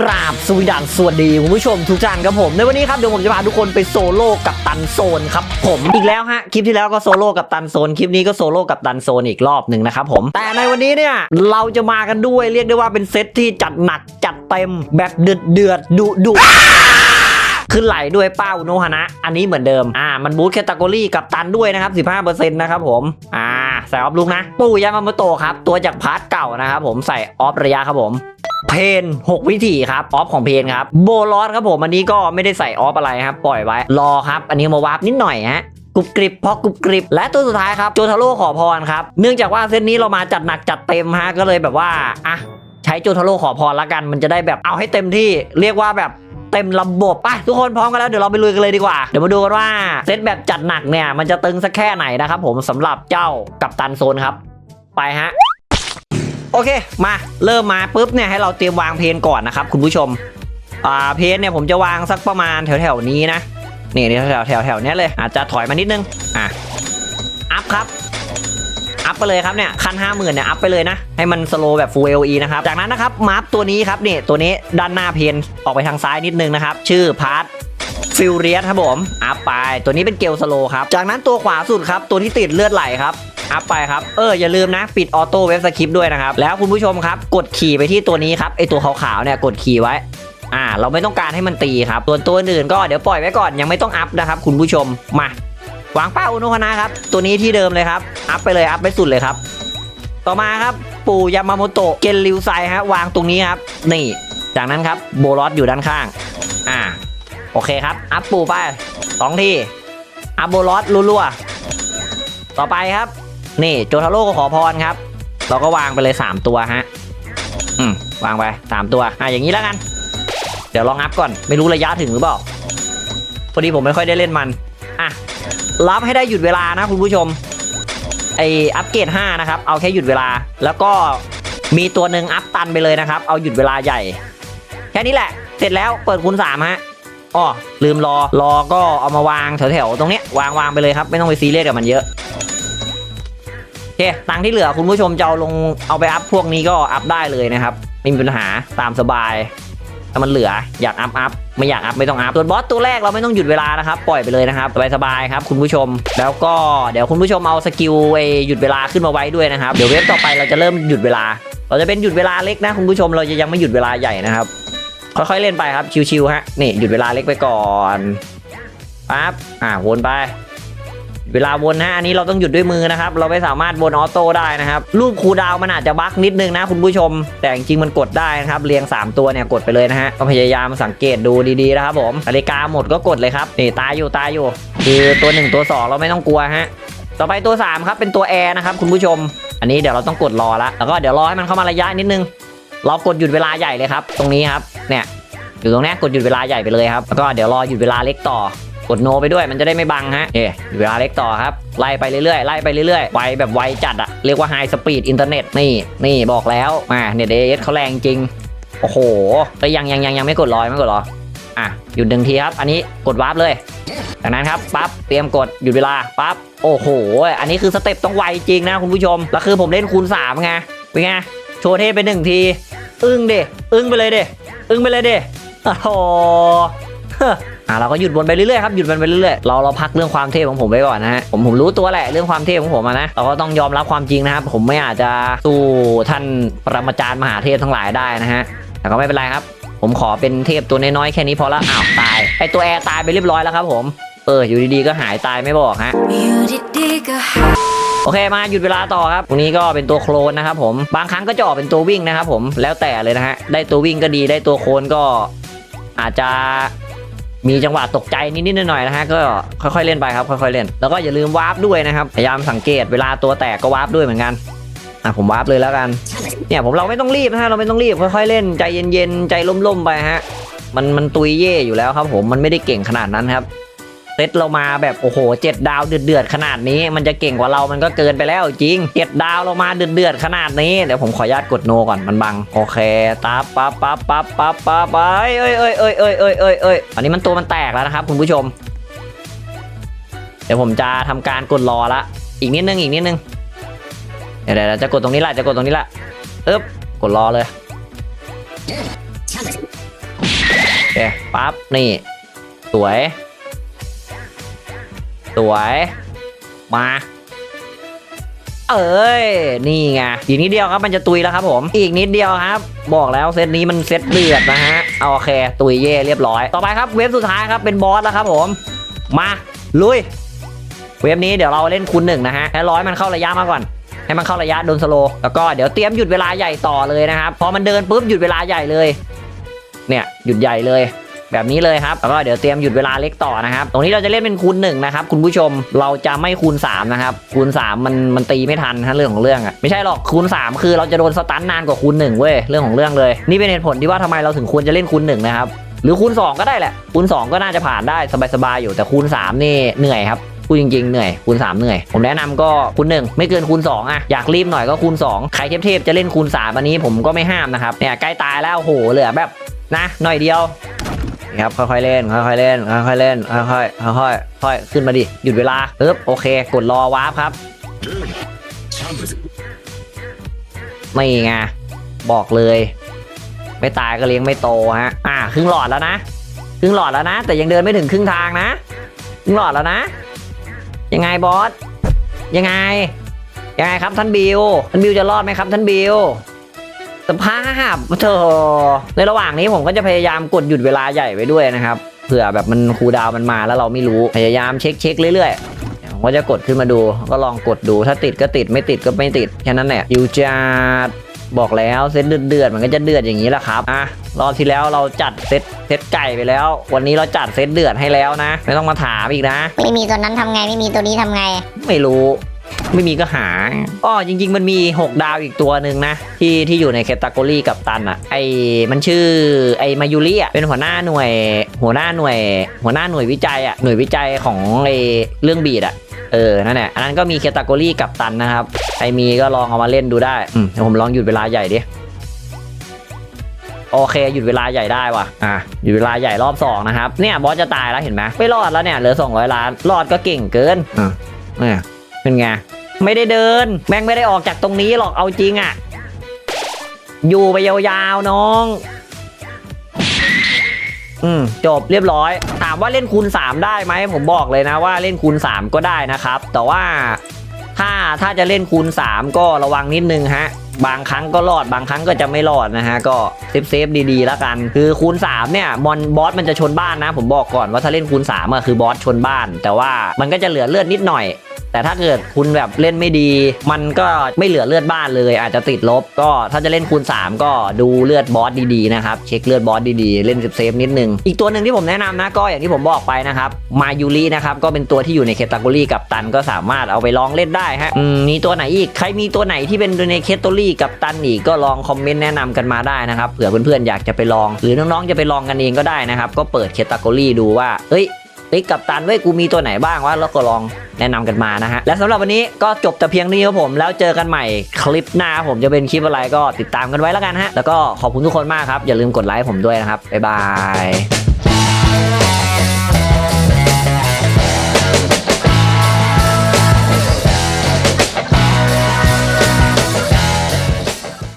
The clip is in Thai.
กราบสวีดันสวัสดีคุณผู้ชมทุกท่านครับผม ในวันนี้ครับเดี๋ยวผมจะพาทุกคนไปโซโล่กับตันโซนครับผมอีกแล้วฮะคลิปที่แล้วก็โซโล่กับตันโซนคลิปนี้ก็โซโล่กับตันโซนอีกรอบหนึ่งนะครับผมแต่ในวันนี้เนี่ยเราจะมากันด้วยเรียกได้ว่าเป็นเซตที่จัดหนักจัดเต็มแบบเดือดเดือดดุดุ ขึ้นไหลด้วยเป้าโนฮานะ อันนี้เหมือนเดิม อ่า มันบูทแคตตากรีกับตันด้วยนะครับ 15%นะครับผม อ่า ใส่ออฟลุกนะ ปู่ยามาโมโตะครับ ตัวจากพาร์ทเก่านะครับผม ใส่ออฟระยะครับผมเพน 6 วิธีครับ ออฟของเพนครับ โบลอสครับผม อันนี้ก็ไม่ได้ใส่ออฟอะไรครับ ปล่อยไว้ รอครับ อันนี้มาวาร์ปนิดหน่อยฮะกรุบกริบพอกรุบกริบ และตัวสุดท้ายครับ โจทาโร่ขอพรครับ เนื่องจากว่าเซตนี้เรามาจัดหนักจัดเต็มฮะ ก็เลยแบบว่า อะ ใช้โจทาโร่ขอพรละกัน มันจะได้แบบเอาให้เต็มที่ เรียกว่าแบบ เต็มระบบไปทุกคนพร้อมกันแล้วเดี๋ยวเราไปลุยกันเลยดีกว่า เดี๋ยวมาดูกันว่าเซตแบบจัดหนักเนี่ยมันจะตึงสักแค่ไหนนะครับผมสำหรับเจ้ากับตันโซนครับ ไปฮะโอเคมาเริ่มมาปุ๊บเนี่ยให้เราเตรียมวางเพนก่อนนะครับคุณผู้ชมอ่าเพนเนี่ยผมจะวางสักประมาณแถวๆนี้นะนี่แถวแถวแถวๆเนี้ยเลยอาจจะถอยมานิดนึงอะอัพครับ อัพไปเลยครับเนี่ยคันห้าหมื่นเนี่ยอัพไปเลยนะ ให้มันสโลแบบ full LE นะครับ จากนั้นนะครับมาร์ตัวนี้ครับนี่ตัวนี้ด้านหน้าเพนออกไปทางซ้ายนิดนึงนะครับ ชื่อพาร์ทฟิลเรียสครับผมอัพไป ตัวนี้เป็นเกลสโลครับ จากนั้นตัวขวาสุดครับ ตัวที่ติดเลือดไหลครับอัพไปครับ เอออย่าลืมนะ ปิดออโต้เว็บสคริปต์ด้วยนะครับ แล้วคุณผู้ชมครับ กดขี่ไปที่ตัวนี้ครับไอตัวขาวๆเนี่ยกดขี่ไว้อ่า เราไม่ต้องการให้มันตีครับส่วนตัวอื่นก็เดี๋ยวปล่อยไว้ก่อนยังไม่ต้องอัพนะครับ คุณผู้ชมมา วางเป้าอุณหนะครับ ตัวนี้ที่เดิมเลยครับ อัพไปเลยอัพไปสุดเลยครับ ต่อมาครับปู่ยามาโมโตะเกนริวไซฮะวางตรงนี้ครับ นี่ จากนั้นครับโบลอสอยู่ด้านข้าง อ่า โอเคครับ อัพปู่ไปสองทีอัพโบลอสรัวๆต่อไปครับ นี่โจทาโร่ก็ขอพรครับ เราก็วางไปเลย 3 ตัวฮะ อืม วางไป 3 ตัว อะอย่างนี้แล้วกัน เดี๋ยวลองอัพก่อน ไม่รู้ระยะถึงหรือเปล่า พอดีผมไม่ค่อยได้เล่นมัน อะ รับให้ได้หยุดเวลานะคุณผู้ชมไออัปเกรด5นะครับ เอาแค่หยุดเวลา แล้วก็มีตัวหนึ่งอัพตันไปเลยนะครับ เอาหยุดเวลาใหญ่ แค่นี้แหละ เสร็จแล้วเปิดคูณ3ฮะอ้อลืมรอ รอก็เอามาวางแถวๆตรงเนี้ยวางวางไปเลยครับ ไม่ต้องไปซีเรียสกับมันเยอะโอเคตังที่เหลือคุณผู้ชมจะเอาลงเอาไปอัพพวกนี้ก็อัพได้เลยนะครับไม่มีปัญหาตามสบาย ถ้ามันเหลืออยากอัพอัพไม่อยากอัพไม่ต้องอัพส่วนบอสตัวแรกเราไม่ต้องหยุดเวลานะครับ ปล่อยไปเลยนะครับสบายๆครับคุณผู้ชม แล้วก็เดี๋ยวคุณผู้ชมเอาสกิลไอหยุดเวลาขึ้นมาไว้ด้วยนะครับเดี๋ยวเว็บต่อไปเราจะเริ่มหยุดเวลา เราจะเป็นหยุดเวลาเล็กนะคุณผู้ชมเราจะยังไม่หยุดเวลาใหญ่นะครับค่อยๆเล่นไปครับชิวๆฮะนี่หยุดเวลาเล็กไปก่อนปั๊บอ่าวนไป เวลาวนนะอันนี้เราต้องหยุดด้วยมือนะครับ เราไม่สามารถวนออโต้ได้นะครับ รูปคูดาวมันอาจจะบั๊กนิดนึงนะคุณผู้ชม แต่จริงๆมันกดได้นะครับ เรียง 3 ตัวเนี่ยกดไปเลยนะฮะก็พยายามสังเกตดูดีๆนะครับผมนาฬิกาหมดก็กดเลยครับนี่ตายอยู่ตายอยู่คือตัว 1 ตัว 2 เราไม่ต้องกลัวฮะต่อไปตัว 3 ครับเป็นตัวแอร์นะครับคุณผู้ชม อันนี้เดี๋ยวเราต้องกดรอละแล้วก็เดี๋ยวรอให้มันเข้ามาระยะนิดนึง เรากดหยุดเวลาใหญ่เลยครับ ตรงนี้ครับเนี่ยอยู่ตรงนี้กดหยุดเวลาใหญ่ไปเลยครับแล้วก็เดี๋ยวรอหยุดเวลาเล็กต่อ กดโนไปด้วยมันจะได้ไม่บังฮะเอ๊เวลาเล็กต่อครับ ไล่ไปเรื่อยๆไล่ไปเรื่อยๆไวแบบไวจัดอะเรียกว่าไฮสปีดอินเทอร์เน็ตนี่นี่บอกแล้วอ่าเน็ตเอเอสเขาแรงจริงโอ้โหแต่ยังยังยังยังไม่กดรอยไม่กดรออะหยุดหนึ่งทีครับ อันนี้กดวาร์ปเลยจากนั้นครับปั๊บเตรียมกดหยุดเวลาปั๊บโอ้โห อันนี้คือสเต็ปต้องไวจริงนะคุณผู้ชมแล้วคือผมเล่นคูณ3ไงเป็นไงโชว์เทพไปหนึ่งที อึ้งเดอึ้งไปเลยเดอึ้งไปเลยเดโอ้โหอะเราก็หยุดวนไปเรื่อยๆครับหยุดมันไปเรื่อยๆเราเราพักเรื่องความเทพของผมไว้ก่อนนะฮะผมผมรู้ตัวแหละเรื่องความเทพของผมอะนะเราก็ต้องยอมรับความจริงนะครับผมไม่อาจจะสู้ท่านปรมาจารย์มหาเทพทั้งหลายได้นะฮะแต่ก็ไม่เป็นไรครับ ผมขอเป็นเทพตัวน้อยๆแค่นี้พอละอ้าวตายไอตัวแอร์ตายไปเรียบร้อยแล้วครับผมเอออยู่ดีๆก็หายตายไม่บอกฮะอยู่ดีๆก็หายโอเคมาหยุดเวลาต่อครับตรงนี้ก็เป็นตัวโคลนนะครับผมบางครั้งก็จะออกเป็นตัววิ่งนะครับผมแล้วแต่เลยนะฮะได้ตัววิ่งก็ดีได้ตัวโคลนก็อาจจะ มีจังหวะตกใจนิดๆหน่อยๆนะฮะก็ค่อยๆเล่นไปครับค่อยๆเล่น แล้วก็อย่าลืมวาร์ปด้วยนะครับพยายามสังเกตเวลาตัวแตกก็วาร์ปด้วยเหมือนกันอะผมวาร์ปเลยแล้วกันเนี่ยผมเราไม่ต้องรีบนะฮะเราไม่ต้องรีบค่อยๆเล่นใจเย็นๆใจล่มๆไปฮะมันมันตุยเย่อยู่แล้วครับผมมันไม่ได้เก่งขนาดนั้นครับ เซตเรามาแบบโอ้โหเจ็ดดาวเดือดเดือดๆขนาดนี้ มันจะเก่งกว่าเรามันก็เกินไปแล้วจริงเจ็ดดาวเรามาเดือดเดือดๆขนาดนี้เดี๋ยวผมขออนุญาตกดโนก่อนมันบังโอเคตาปั๊บปั๊บปั๊บปั๊บปั๊บไปเอ้ยเอ้ยเอ้ยเอ้ยเอ้ยเอ้ยเอ้ยอันนี้มันตัวมันแตกแล้วนะครับคุณผู้ชม เดี๋ยวผมจะทำการกดรอละอีกนิดนึงอีกนิดนึงเดี๋ยวเดี๋ยวจะกดตรงนี้แหละจะกดตรงนี้แหละเอ๊บกดรอเลยโอเคปั๊บนี่สวย สวย มา เอ้ย นี่ไง อีกนิดเดียวครับมันจะตุยแล้วครับผม อีกนิดเดียวครับ บอกแล้วเซตนี้มันเซตเดือดนะฮะ เอาโอเค ตุยเย่เรียบร้อย ต่อไปครับเวฟสุดท้ายครับเป็นบอสแล้วครับผม มา ลุย เวฟนี้เดี๋ยวเราเล่นคูณหนึ่งนะฮะให้ร้อยมันเข้าระยะมาก่อนให้มันเข้าระยะโดนสโลแล้วก็เดี๋ยวเตรียมหยุดเวลาใหญ่ต่อเลยนะครับ พอมันเดินปุ๊บหยุดเวลาใหญ่เลย เนี่ยหยุดใหญ่เลย แบบนี้เลยครับแล้วก็เดี๋ยวเตรียมหยุดเวลาเล็กต่อนะครับตรงนี้เราจะเล่นเป็นคูณหนึ่งนะครับคุณผู้ชมเราจะไม่คูณ3นะครับคูณ3มันมันตีไม่ทันฮะเรื่องของเรื่องอะไม่ใช่หรอกคูณ 3 คือเราจะโดนสตันนานกว่าคูณ1เว้ยเรื่องของเรื่องเลย นี่เป็นเหตุผลที่ว่าทำไมเราถึงควรจะเล่นคูณ1นะครับหรือคูณ 2 ก็ได้แหละคูณ 2 ก็น่าจะผ่านได้สบายๆอยู่แต่คูณ 3 นี่เหนื่อยครับพูดจริงๆเหนื่อยคูณ 3 เหนื่อย ผมแนะนำก็คูณ 1 ไม่เกินคูณ 2 อะ อยากรีบหน่อยก็คูณ 2 ใครเทพๆจะเล่นคูณ 3 อันนี้ผมก็ไม่ห้ามนะครับเนี่ยใกล้ตายแล้วโหเหลือแบบนะหน่อยเดียว ครับค่อยๆเล่นค่อยๆเล่นค่อยๆเล่นค่อยๆค่อยๆค่อยๆขึ้นมาดิหยุดเวลาปึ๊บโอเค กดรอวาร์ปครับไม่ไงบอกเลย ไม่ตายก็เลี้ยงไม่โตฮะ อ่าครึ่งหลอดแล้วนะครึ่งหลอดแล้วนะ แต่ยังเดินไม่ถึงครึ่งทางนะครึ่งหลอดแล้วนะ ยังไงบอสยังไงยังไงครับท่านบิวท่านบิวจะรอดไหมครับท่านบิว สภาพเธอในระหว่างนี้ผมก็จะพยายามกดหยุดเวลาใหญ่ไว้ด้วยนะครับเผื่อแบบมันคูลดาวน์มันมาแล้วเราไม่รู้พยายามเช็คเช็คเรื่อยๆผมก็จะกดขึ้นมาดู ก็ลองกดดูถ้าติดก็ติดไม่ติดก็ไม่ติดแค่นั้นแหละยูจาดบอกแล้วเซตเดือดๆมันก็จะเดือดอย่างนี้แหละครับอะรอบที่แล้วเราจัดเซตเซตไก่ไปแล้ว วันนี้เราจัดเซตเดือดให้แล้วนะ ไม่ต้องมาถามอีกนะ ไม่มีตัวนั้นทำไงไม่มีตัวนี้ทำไง ไม่รู้ ไม่มีก็หาอ๋อจริง ๆ มันมี 6 ดาวอีกตัวหนึ่งนะ ที่ที่อยู่ในแคตตากรีกับตันอะ ไอมันชื่อไอมายุริอะ เป็นหัวหน้าหน่วย หัวหน้าหน่วย หัวหน้าหน่วยวิจัยอะ หน่วยวิจัยของไอเรื่องบีดอะ เออ นั่นแหละ อันนั้นก็มีแคตตากรีกับตันนะครับ ใครมีก็ลองเอามาเล่นดูได้ อืมเดี๋ยวผมลองหยุดเวลาใหญ่ดิโอเคหยุดเวลาใหญ่ได้ว่ะ อะหยุดเวลาใหญ่รอบสองนะครับ เนี่ยบอสจะตายแล้วเห็นไหมไม่รอดแล้วเนี่ยเหลือ200ล้าน รอดก็เก่งเกิน อะเนี่ย เป็นไง ไม่ได้เดิน แม่งไม่ได้ออกจากตรงนี้หรอกเอาจริงอะ่ะ อยู่ไปยาวๆน้อง อืมจบเรียบร้อย ถามว่าเล่นคูณ 3 ได้ไหมผมบอกเลยนะว่าเล่นคูณ 3 ก็ได้นะครับ แต่ว่าถ้าถ้าจะเล่นคูณ 3 ก็ระวังนิดนึงฮะ บางครั้งก็รอดบางครั้งก็จะไม่รอดนะฮะ ก็เซฟเซฟดีๆแล้วกัน คือคูณ 3 เนี่ยมอนบอสมันจะชนบ้านนะ ผมบอกก่อนว่าถ้าเล่นคูณ3อะคือบอสชนบ้าน แต่ว่ามันก็จะเหลือเลือดนิดหน่อย แต่ถ้าเกิดคุณแบบเล่นไม่ดี มันก็ไม่เหลือเลือดบ้านเลย อาจจะติดลบ ก็ถ้าจะเล่นคูณ 3 ก็ดูเลือดบอสดีๆนะครับ เช็คเลือดบอสดีๆ เล่นเซฟนิดนึง อีกตัวหนึ่งที่ผมแนะนำนะก็อย่างที่ผมบอกไปนะครับมายูรินะครับก็เป็นตัวที่อยู่ในแคตตากรีกับตันก็สามารถเอาไปลองเล่นได้ฮะมมีตัวไหนอีกใครมีตัวไหนที่เป็นในแคตตากรีกับตันอีกก็ลองคอมเมนต์แนะนำกันมาได้นะครับเผื่อเพื่อนๆอยากจะไปลอง หรือน้องๆจะไปลองกันเองก็ได้นะครับก็เปิดแคตตากรีดูว่าเอ้ย ติ๊กกับตันเว้ยกูมีตัวไหนบ้างวะแล้วก็ลองแนะนำกันมานะฮะ และสำหรับวันนี้ก็จบแต่เพียงนี้ครับผม แล้วเจอกันใหม่คลิปหน้าผมจะเป็นคลิปอะไรก็ติดตามกันไว้แล้วกันฮะ แล้วก็ขอบคุณทุกคนมากครับ อย่าลืมกดไลค์ผมด้วยนะครับ บ๊ายบาย